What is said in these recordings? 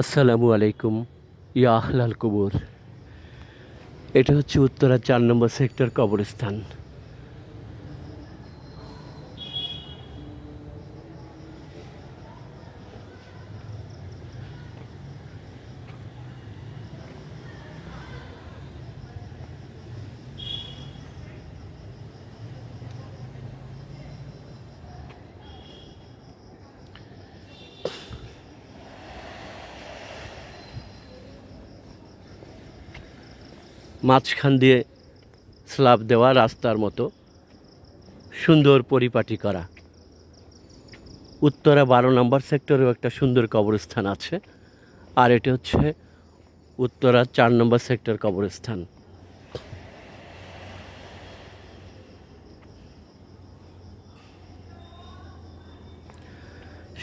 আসসালামু আলাইকুম ইয়া আহলাল কবুর। এটা হচ্ছে উত্তরা চার নম্বর সেক্টর কবরস্থান। মাঝখান দিয়ে স্ল্যাব দেওয়া রাস্তার মতো সুন্দর পরিপাটি করা। উত্তরা বারো নম্বর সেক্টরেও একটা সুন্দর কবরস্থান আছে, আর এটি হচ্ছে উত্তরা চার নম্বর সেক্টর কবরস্থান।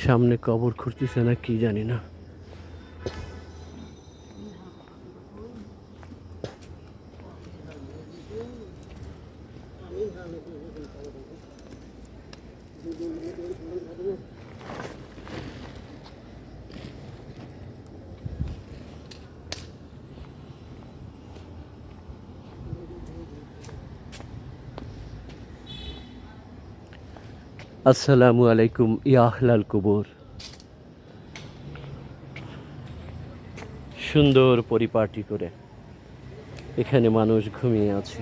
সামনে কবর খুঁড়তেছে না, কি জানি না। আসসালামু আলাইকুম ইয়াহলাল কুবুর। সুন্দর পরিপাটি করে এখানে মানুষ ঘুমিয়ে আছে।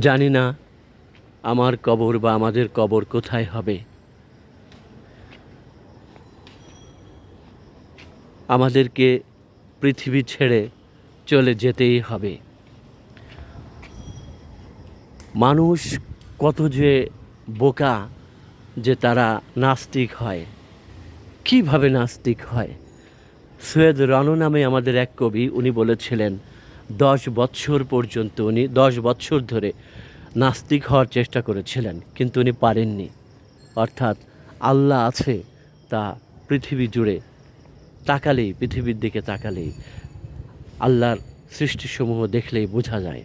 জানি না আমার কবর বা আমাদের কবর কোথায় হবে। আমাদেরকে পৃথিবী ছেড়ে চলে যেতেই হবে। মানুষ কত যে বোকা যে তারা নাস্তিক হয়। কীভাবে নাস্তিক হয়? সৈয়দ রানু নামে আমাদের এক কবি, উনি বলেছিলেন দশ বৎসর পর্যন্ত উনি, দশ বৎসর ধরে নাস্তিক হওয়ার চেষ্টা করেছিলেন, কিন্তু উনি পারেননি। অর্থাৎ আল্লাহ আছে তা পৃথিবী জুড়ে তাকালেই, পৃথিবীর দিকে তাকালেই আল্লাহর সৃষ্টিসমূহ দেখলেই বোঝা যায়।